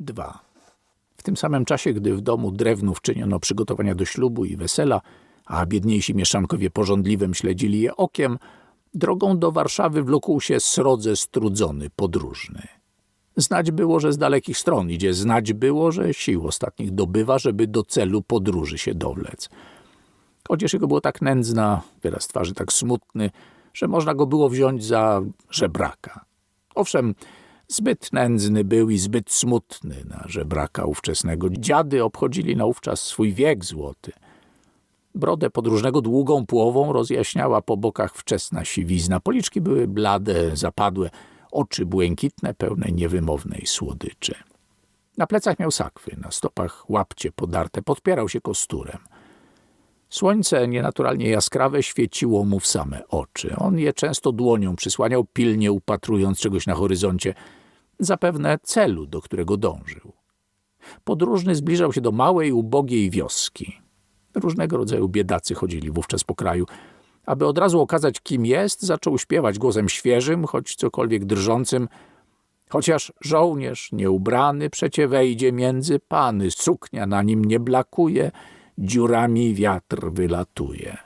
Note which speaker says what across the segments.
Speaker 1: 2. W tym samym czasie, gdy w domu drewnów czyniono przygotowania do ślubu i wesela, a biedniejsi mieszczankowie porządliwym śledzili je okiem, drogą do Warszawy wlókł się srodze strudzony podróżny. Znać było, że z dalekich stron idzie, znać było, że sił ostatnich dobywa, żeby do celu podróży się dowlec. Odzież jego było tak nędzna, wyraz twarzy tak smutny, że można go było wziąć za żebraka. Owszem, zbyt nędzny był i zbyt smutny na żebraka ówczesnego. Dziady obchodzili naówczas swój wiek złoty. Brodę podróżnego długą płową rozjaśniała po bokach wczesna siwizna. Policzki były blade, zapadłe, oczy błękitne, pełne niewymownej słodyczy. Na plecach miał sakwy, na stopach łapcie podarte, podpierał się kosturem. Słońce, nienaturalnie jaskrawe, świeciło mu w same oczy. On je często dłonią przysłaniał, pilnie upatrując czegoś na horyzoncie, zapewne celu, do którego dążył. Podróżny zbliżał się do małej, ubogiej wioski. Różnego rodzaju biedacy chodzili wówczas po kraju. Aby od razu okazać, kim jest, zaczął śpiewać głosem świeżym, choć cokolwiek drżącym. Chociaż żołnierz nieubrany przecie wejdzie między pany, suknia na nim nie blakuje, dziurami wiatr wylatuje.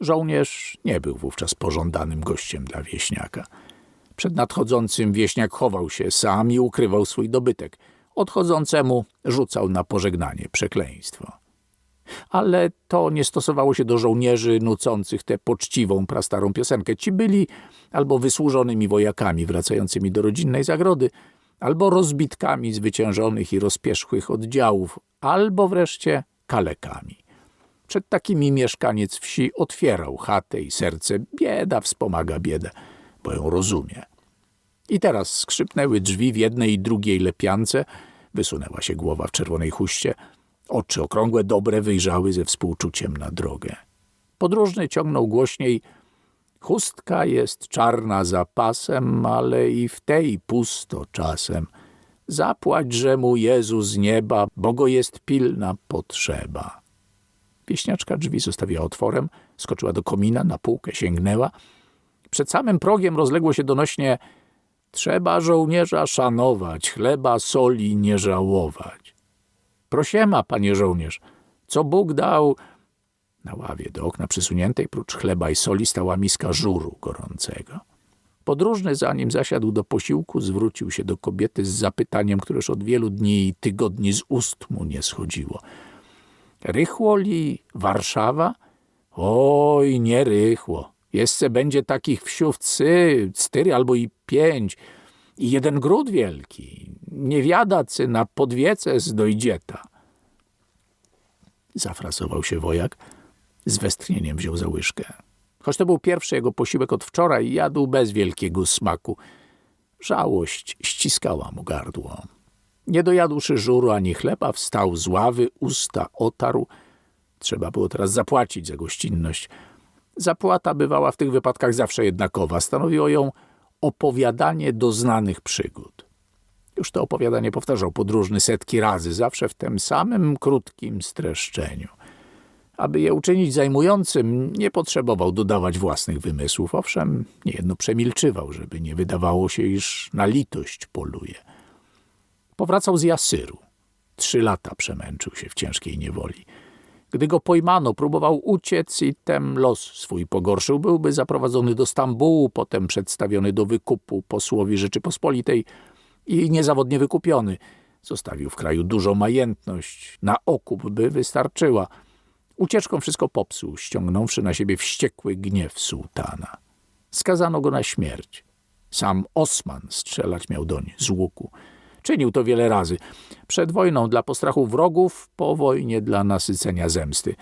Speaker 1: Żołnierz nie był wówczas pożądanym gościem dla wieśniaka. Przed nadchodzącym wieśniak chował się sam i ukrywał swój dobytek. Odchodzącemu rzucał na pożegnanie przekleństwo. Ale to nie stosowało się do żołnierzy nucących tę poczciwą, prastarą piosenkę. Ci byli albo wysłużonymi wojakami wracającymi do rodzinnej zagrody, albo rozbitkami zwyciężonych i rozpierzchłych oddziałów, albo wreszcie kalekami. Przed takimi mieszkaniec wsi otwierał chatę i serce. Bieda wspomaga biedę, bo ją rozumie. I teraz skrzypnęły drzwi w jednej i drugiej lepiance, wysunęła się głowa w czerwonej chuście, oczy okrągłe, dobre wyjrzały ze współczuciem na drogę. Podróżny ciągnął głośniej Chustka jest czarna za pasem, ale i w tej pusto czasem. Zapłać, mu Jezu z nieba, bo go jest pilna potrzeba. Pieśniaczka drzwi zostawiła otworem, skoczyła do komina, na półkę sięgnęła. Przed samym progiem rozległo się donośnie Trzeba żołnierza szanować, chleba, soli nie żałować. Prosiema, panie żołnierz, co Bóg dał, na ławie do okna przysuniętej, prócz chleba i soli, stała miska żuru gorącego. Podróżny, zanim zasiadł do posiłku, zwrócił się do kobiety z zapytaniem, któreż od wielu dni i tygodni z ust mu nie schodziło. Rychło li Warszawa? Oj, nie rychło. Jeszcze będzie takich wsiów cy, cztery albo i pięć. I jeden gród wielki. Nie wiadacy na podwiece z dojdzieta. Zafrasował się wojak z westchnieniem wziął za łyżkę. Choć to był pierwszy jego posiłek od wczoraj, jadł bez wielkiego smaku. Żałość ściskała mu gardło. Nie dojadłszy żuru ani chleba, wstał z ławy, usta otarł. Trzeba było teraz zapłacić za gościnność. Zapłata bywała w tych wypadkach zawsze jednakowa. Stanowiło ją opowiadanie doznanych przygód. Już to opowiadanie powtarzał podróżny setki razy, zawsze w tym samym krótkim streszczeniu – aby je uczynić zajmującym, nie potrzebował dodawać własnych wymysłów. Owszem, niejedno przemilczywał, żeby nie wydawało się, iż na litość poluje. Powracał z Jasyru. Trzy lata przemęczył się w ciężkiej niewoli. Gdy go pojmano, próbował uciec i tem los swój pogorszył. Byłby zaprowadzony do Stambułu, potem przedstawiony do wykupu posłowi Rzeczypospolitej i niezawodnie wykupiony. Zostawił w kraju dużą majętność. Na okup by wystarczyła – Ucieczką wszystko popsuł, ściągnąwszy na siebie wściekły gniew sułtana. Skazano go na śmierć. Sam Osman strzelać miał doń z łuku. Czynił to wiele razy. Przed wojną dla postrachu wrogów, po wojnie dla nasycenia zemsty.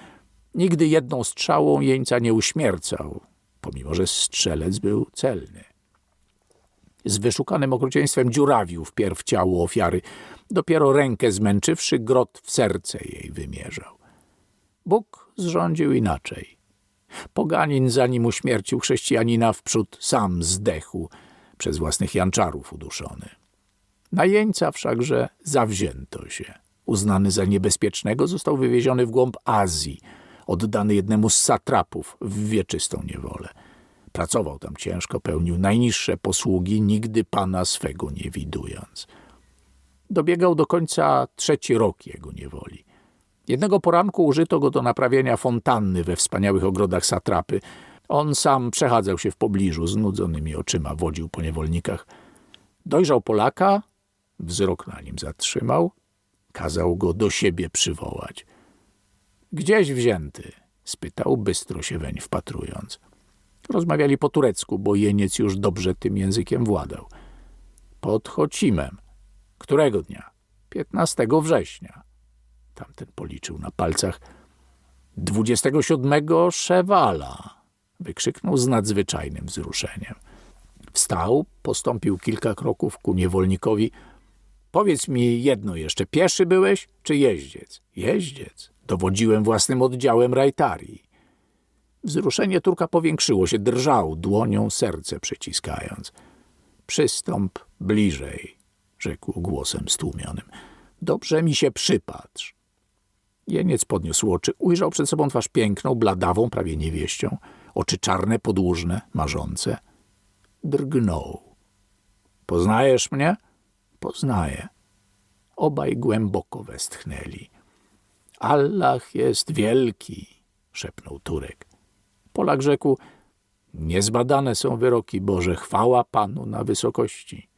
Speaker 1: Nigdy jedną strzałą jeńca nie uśmiercał, pomimo że strzelec był celny. Z wyszukanym okrucieństwem dziurawił wpierw ciało ofiary. Dopiero rękę zmęczywszy, grot w serce jej wymierzał. Bóg zrządził inaczej. Poganin, zanim uśmiercił chrześcijanina wprzód, sam zdechł, przez własnych janczarów uduszony. Najeńca wszakże zawzięto się. Uznany za niebezpiecznego, został wywieziony w głąb Azji, oddany jednemu z satrapów w wieczystą niewolę. Pracował tam ciężko, pełnił najniższe posługi, nigdy pana swego nie widując. Dobiegał do końca trzeci rok jego niewoli. Jednego poranku użyto go do naprawienia fontanny we wspaniałych ogrodach satrapy. On sam przechadzał się w pobliżu, znudzonymi oczyma wodził po niewolnikach. Dojrzał Polaka, wzrok na nim zatrzymał, kazał go do siebie przywołać. Gdzieś wzięty? spytał, bystro się weń wpatrując. Rozmawiali po turecku, bo jeniec już dobrze tym językiem władał. Pod Chocimem. Którego dnia? 15 września. Tamten policzył na palcach. 27 Szewala. Wykrzyknął z nadzwyczajnym wzruszeniem. Wstał, postąpił kilka kroków ku niewolnikowi. Powiedz mi jedno jeszcze, pieszy byłeś czy jeździec? Jeździec. Dowodziłem własnym oddziałem rajtarii. Wzruszenie Turka powiększyło się, drżał, dłonią serce przyciskając. Przystąp bliżej, rzekł głosem stłumionym. Dobrze mi się przypatrz. Jeniec podniósł oczy, ujrzał przed sobą twarz piękną, bladawą, prawie niewieścią, oczy czarne, podłużne, marzące. Drgnął. Poznajesz mnie? Poznaję. Obaj głęboko westchnęli. Allah jest wielki, szepnął Turek. Polak rzekł, niezbadane są wyroki Boże, chwała Panu na wysokości.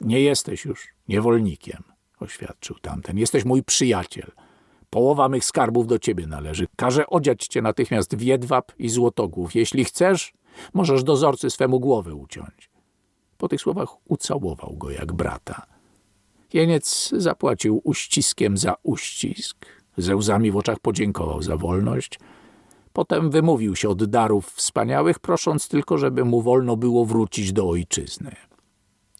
Speaker 1: Nie jesteś już niewolnikiem, oświadczył tamten. Jesteś mój przyjaciel. Połowa mych skarbów do ciebie należy. Każę odziać cię natychmiast w jedwab i złotogłów. Jeśli chcesz, możesz dozorcy swemu głowę uciąć. Po tych słowach ucałował go jak brata. Jeniec zapłacił uściskiem za uścisk, ze łzami w oczach podziękował za wolność. Potem wymówił się od darów wspaniałych, prosząc tylko, żeby mu wolno było wrócić do ojczyzny.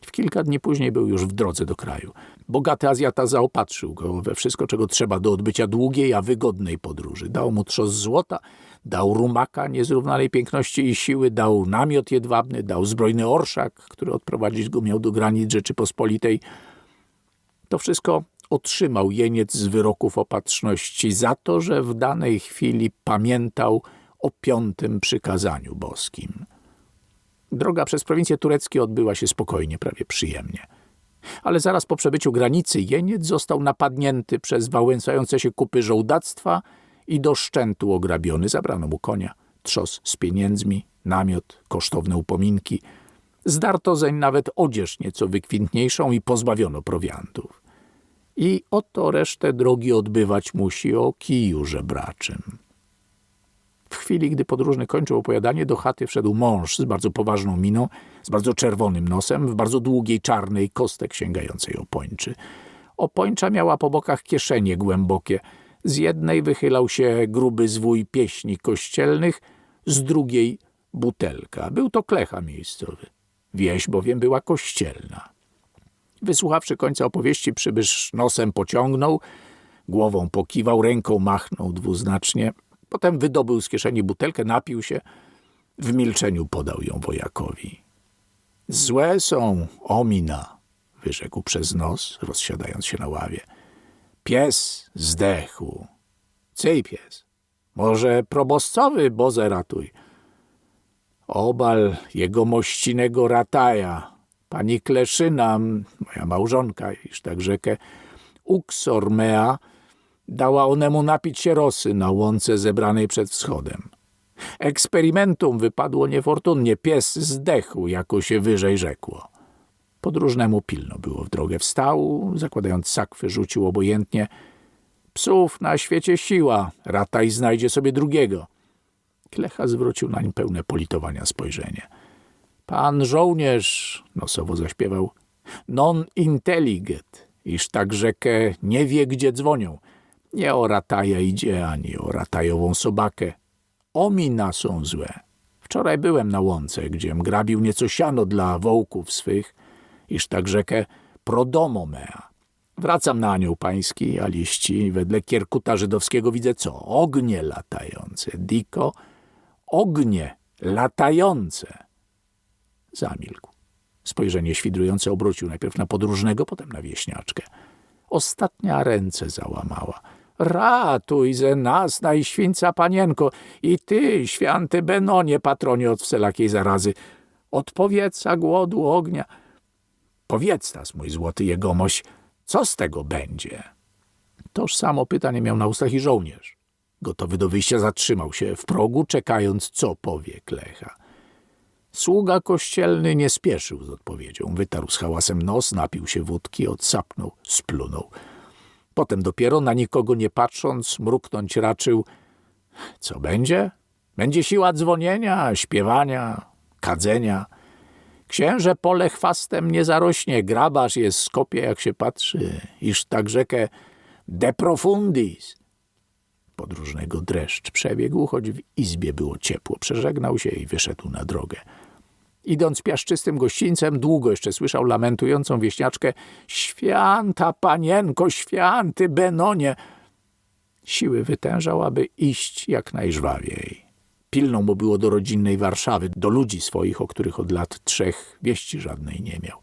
Speaker 1: W kilka dni później był już w drodze do kraju. Bogaty Azjata zaopatrzył go we wszystko, czego trzeba do odbycia długiej, a wygodnej podróży. Dał mu trzos złota, dał rumaka niezrównanej piękności i siły, dał namiot jedwabny, dał zbrojny orszak, który odprowadzić go miał do granic Rzeczypospolitej. To wszystko otrzymał jeniec z wyroków opatrzności za to, że w danej chwili pamiętał o piątym przykazaniu boskim. Droga przez prowincje tureckie odbyła się spokojnie, prawie przyjemnie. Ale zaraz po przebyciu granicy jeniec został napadnięty przez wałęsające się kupy żołdactwa i do szczętu ograbiony. Zabrano mu konia, trzos z pieniędzmi, namiot, kosztowne upominki. Zdarto zeń nawet odzież nieco wykwintniejszą i pozbawiono prowiantów. I oto resztę drogi odbywać musi o kiju żebraczym. W chwili, gdy podróżny kończył opowiadanie, do chaty wszedł mąż z bardzo poważną miną, z bardzo czerwonym nosem, w bardzo długiej czarnej kostek sięgającej opończy. Opończa miała po bokach kieszenie głębokie. Z jednej wychylał się gruby zwój pieśni kościelnych, z drugiej butelka. Był to klecha miejscowy. Wieś bowiem była kościelna. Wysłuchawszy końca opowieści, przybysz nosem pociągnął, głową pokiwał, ręką machnął dwuznacznie – Potem wydobył z kieszeni butelkę, napił się, w milczeniu podał ją wojakowi. Złe są omina, wyrzekł przez nos, rozsiadając się na ławie. Pies zdechł. Cej pies. Może proboscowy Boze ratuj. Obal jego mościnego rataja, pani Kleszyna, moja małżonka, iż tak rzekę, uksor mea, Dała onemu napić się rosy na łące zebranej przed wschodem. Eksperymentum wypadło niefortunnie, pies zdechł, jako się wyżej rzekło. Podróżnemu pilno było w drogę. Wstał, zakładając sakwy, rzucił obojętnie. Psów na świecie siła, rataj znajdzie sobie drugiego. Klecha zwrócił nań pełne politowania spojrzenie. Pan żołnierz, nosowo zaśpiewał, non intelligent, iż tak rzekę nie wie, gdzie dzwonią. Nie o rataja idzie, ani o ratajową sobakę. Omina są złe. Wczoraj byłem na łące, gdziem grabił nieco siano dla wołków swych, iż tak rzekę prodomo mea. Wracam na anioł pański, a liści wedle kierkuta żydowskiego widzę co? Ognie latające. Diko, ognie latające. Zamilkł. Spojrzenie świdrujące obrócił najpierw na podróżnego, potem na wieśniaczkę. Ostatnia ręce załamała. Ratuj ze nas, najświęca panienko, i ty, święty Benonie, patronie od wszelakiej zarazy. Od powietrza, głodu, ognia. Powiedz nas, mój złoty jegomość, Co z tego będzie? Toż samo pytanie miał na ustach i żołnierz. Gotowy do wyjścia zatrzymał się w progu, czekając, co powie Klecha. Sługa kościelny nie spieszył z odpowiedzią. Wytarł z hałasem nos, napił się wódki, odsapnął, splunął. Potem dopiero, na nikogo nie patrząc, mruknąć raczył. Co będzie? Będzie siła dzwonienia, śpiewania, kadzenia. Księże pole chwastem nie zarośnie, grabarz jest skopie, jak się patrzy, iż tak rzekę de profundis. Podróżnego dreszcz przebiegł, choć w izbie było ciepło. Przeżegnał się i wyszedł na drogę. Idąc piaszczystym gościńcem, długo jeszcze słyszał lamentującą wieśniaczkę Święta panienko, święty Benonie! Siły wytężał, aby iść jak najżwawiej. Pilną mu było do rodzinnej Warszawy, do ludzi swoich, o których od lat trzech wieści żadnej nie miał.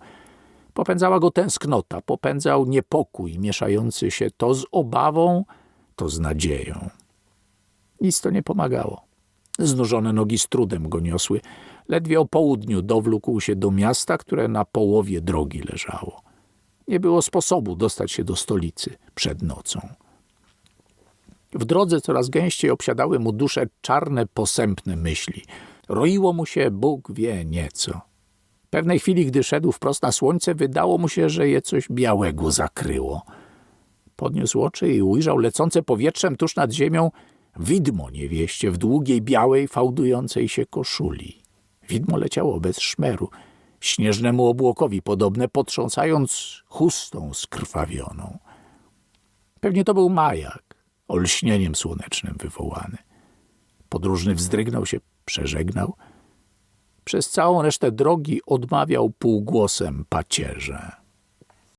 Speaker 1: Popędzała go tęsknota, popędzał niepokój mieszający się to z obawą, to z nadzieją. Nic to nie pomagało. Znużone nogi z trudem go niosły. Ledwie o południu dowlókł się do miasta, które na połowie drogi leżało. Nie było sposobu dostać się do stolicy przed nocą. W drodze coraz gęściej obsiadały mu duszę czarne, posępne myśli. Roiło mu się Bóg wie nieco. Pewnej chwili, gdy szedł wprost na słońce, wydało mu się, że je coś białego zakryło. Podniósł oczy i ujrzał lecące powietrzem tuż nad ziemią widmo niewieście w długiej, białej, fałdującej się koszuli. Widmo leciało bez szmeru, śnieżnemu obłokowi podobne, potrząsając chustą skrwawioną. Pewnie to był majak, olśnieniem słonecznym wywołany. Podróżny wzdrygnął się, przeżegnał. Przez całą resztę drogi odmawiał półgłosem pacierze.